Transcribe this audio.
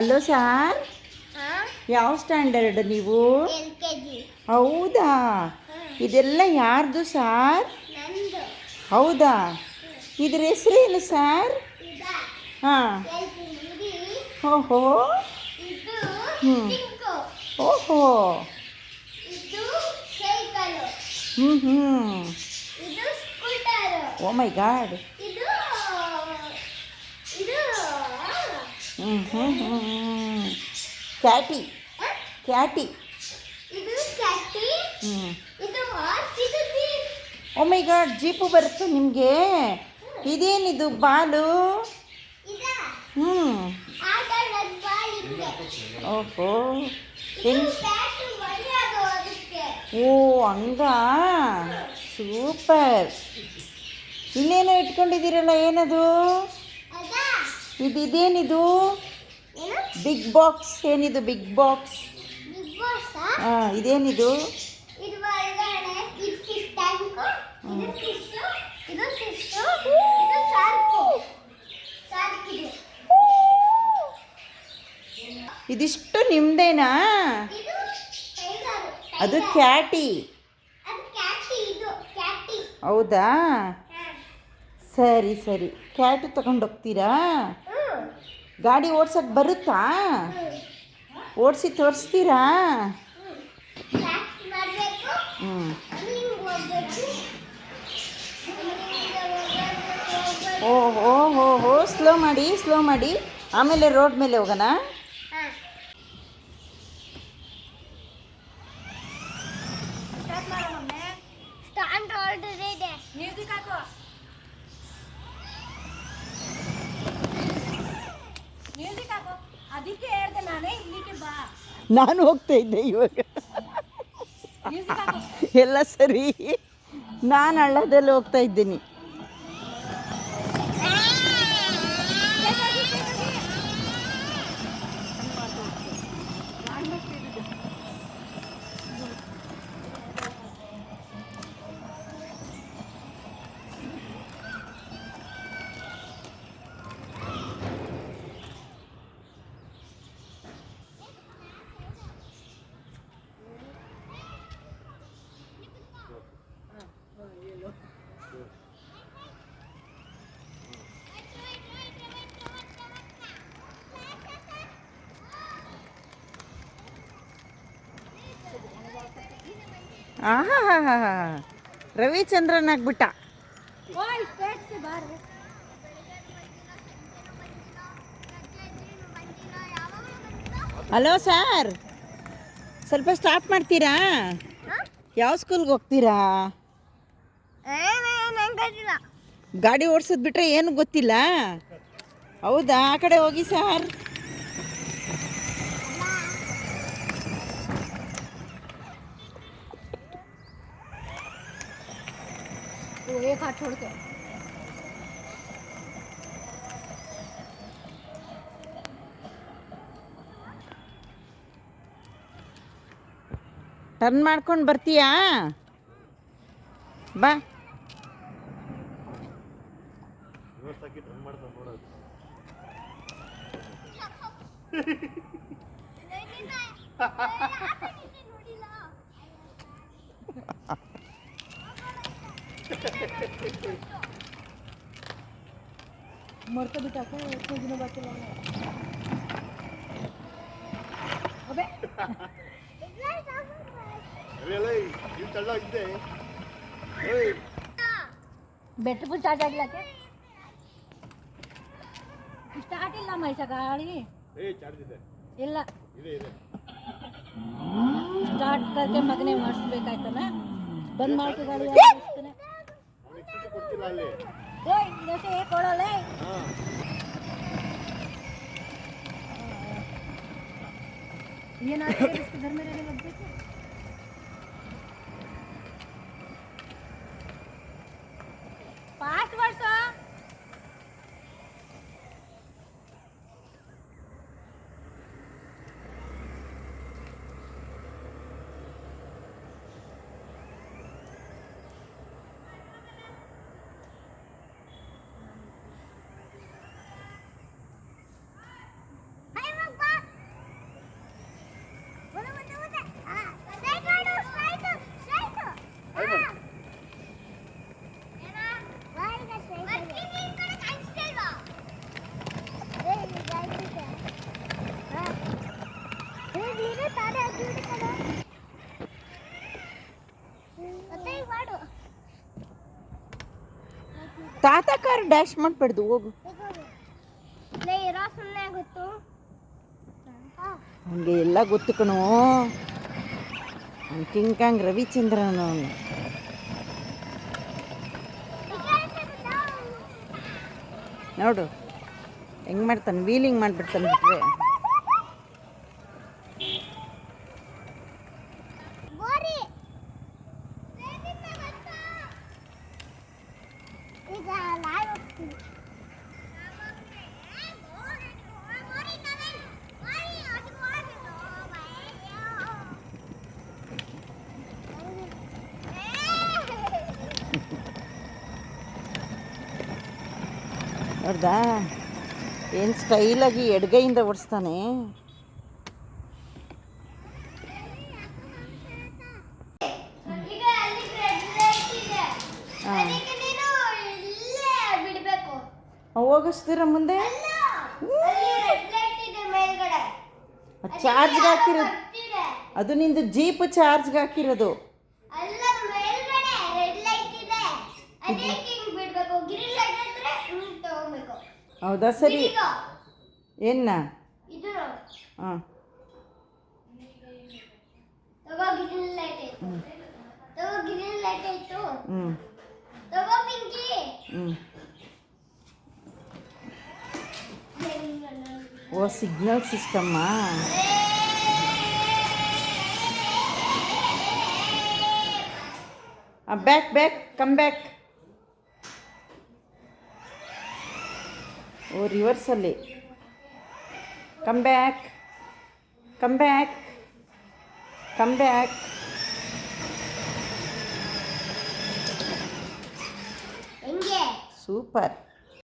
Hello sir? ಯಾವ standard ನೀವು? ಹೌದಾ? ಇದೆಲ್ಲ ಯಾರ್ದು ಸಾರ್? ಹೌದಾ? ಇದ್ರ ಹೆಸರೇನು ಸಾರ್? ಹಾಂ. ಓಹೋ. ಹ್ಞೂ. ಓಹೋ. ಹ್ಞೂ ಹ್ಞೂ ಓ ಮೈ ಗಾಡ್ ಇದು ಇದು ಹ್ಞೂ ಹ್ಞೂ ಹ್ಞೂ ಕ್ಯಾಟಿ. ಕ್ಯಾಟಿ ಒಮ್ಮೆ ಈಗ ಜೀಪ್ ಬರುತ್ತೆ ನಿಮಗೆ. ಇದೇನಿದು ಬಾಲು? ಹ್ಞೂ ಓಹೋ. ಓ ಹಂಗ? ಸೂಪರ್. ಇನ್ನೇನೋ ಇಟ್ಕೊಂಡಿದ್ದೀರಲ್ಲ ಏನದು? ಇದು ಇದೇನಿದು ಬಿಗ್ ಬಾಕ್ಸ್ ಏನಿದು ಬಿಗ್ ಬಾಕ್ಸ್ ಹಾಂ ಇದೇನಿದು? ಇದಿಷ್ಟು ನಿಮ್ದೇನಾ? ಅದು ಕ್ಯಾಟಿ. ಹೌದಾ? ಸರಿ ಸರಿ. ಕ್ಯಾಟು ತಗೊಂಡೋಗ್ತೀರಾ ಹ್ಮ್ ಗಾಡಿ ಓಡ್ಸಕ್ಕೆ ಬರುತ್ತಾ? ಓಡಿಸಿ ತೋರಿಸ್ತೀರಾ? ಹ್ಞೂ ಓ ಹೋ ಹೋ ಹೋ. ಸ್ಲೋ ಮಾಡಿ ಸ್ಲೋ ಮಾಡಿ. ಆಮೇಲೆ ರೋಡ್ ಮೇಲೆ ಹೋಗೋಣ. ಮ್ಯೂಸಿಕ್ ಹಾಕು ಮ್ಯೂಸಿಕ್ ಹಾಕು ಅದಕ್ಕೆ ಹೇಳ್ದೆ ನಾನೇ ಇಲ್ಲಿಗೆ ಬಾ. ನಾನು ಹೋಗ್ತಾ ಇದ್ದೆ ಇವಾಗ. ಎಲ್ಲ ಸರಿ. ನಾನು ಹಳ್ಳದಲ್ಲಿ ಹೋಗ್ತಾ ಇದ್ದೀನಿ. ಆಹಾ ರವಿಚಂದ್ರನ್ ಆಗ್ಬಿಟ್ಟ ಓಯ್ ರವಿಚಂದ್ರನ್ ಆಗ್ಬಿಟ್ಟ ಹಲೋ ಸರ್ ಸ್ವಲ್ಪ ಸ್ಟಾಪ್ ಮಾಡ್ತೀರಾ? ಯಾವ ಸ್ಕೂಲ್ಗೆ ಹೋಗ್ತೀರಾ? ಗಾಡಿ ಓಡಿಸೋದು ಬಿಟ್ರೆ ಏನು ಗೊತ್ತಿಲ್ಲ? ಹೌದಾ? ಆ ಕಡೆ ಹೋಗಿ ಸರ್. एक हाथ छोड़ के ಟರ್ನ್ ಮಾಡ್ಕೊಂಡು ಬರ್ತೀಯಾ ಬಾ मरते बिठाके इतने दिनों बाद चला अबे ಬೆಟ್ಟ ಫುಲ್ ಚಾರ್ಜ್ ಆಗ್ಲಕ್ಕೆ ಸ್ಟಾರ್ಟ್ ಇಲ್ಲ ಮೈಸ ಗಾಡಿ ಇಲ್ಲ ಸ್ಟಾರ್ಟ್ ಕರ್ಕೆ ಮಗನೇ ಮಾಡಿಸ್ಬೇಕಾಯ್ತಲ್ಲ ಬಂದ್ ಮಾಡ್ಕೊ ಗಾಡಿ डाले जैसे एक ओड़ा ले हाँ। ये ना इसके घर में रहने लग गए पाँच वर्ष ತಾತ ಕಾರ್ ಡ್ಯಾಶ್ ಮಾಡ್ಬಾರ್ದು ಹೋಗು. ಹಂಗೆ ಎಲ್ಲ ಗೊತ್ತು ಕಣೋ. ಕಿಂಗ್ ಕಾಂಗ್ ರವಿಚಂದ್ರನ್ ಅವನು. ನೋಡು ಹೆಂಗ್ ಮಾಡ್ತಾನೆ ವೀಲಿಂಗ್ ಮಾಡಿಬಿಡ್ತಾನೆ ಬಿಟ್ರೆ. ನೋಡ್ದಾ ಏನು ಸ್ಟೈಲಾಗಿ ಎಡ್ಗೈಯಿಂದ ಓಡಿಸ್ತಾನೆ? ಹೋಗಿಸ್ತೀರ ಮುಂದೆ? ಚಾರ್ಜ್ಗೆ ಹಾಕಿರೋದು. ಅದು ನಿಂದು ಜೀಪ್ ಚಾರ್ಜ್ಗೆ ಹಾಕಿರೋದು ಅಲ್ಲ ಮೇಲ್ಗಡೆ ರೆಡ್ ಲೈಟ್ ಇದೆ ಅದಕ್ಕೆ ಹಿಂಗ್ ಬಿಡ್ಬೇಕು ಗ್ರೀನ್ ಲೈಟ್ ಇದ್ರೆ ಹಿಂಗ್ ತಗೋಬೇಕು ಹೌದಾ? ಸರಿ. ಏನ ಹಾಂ. ಹ್ಞೂ ಹ್ಞೂ ಓ ಸಿಗ್ನಲ್ ಸಿಸ್ಟಮ್ಮಾ ಬ್ಯಾಕ್ ಬ್ಯಾಕ್ ಕಮ್ ಬ್ಯಾಕ್ ಓ ರಿವರ್ಸಲ್ಲಿ come back come back come back ಹೆಂಗೆ? ಸೂಪರ್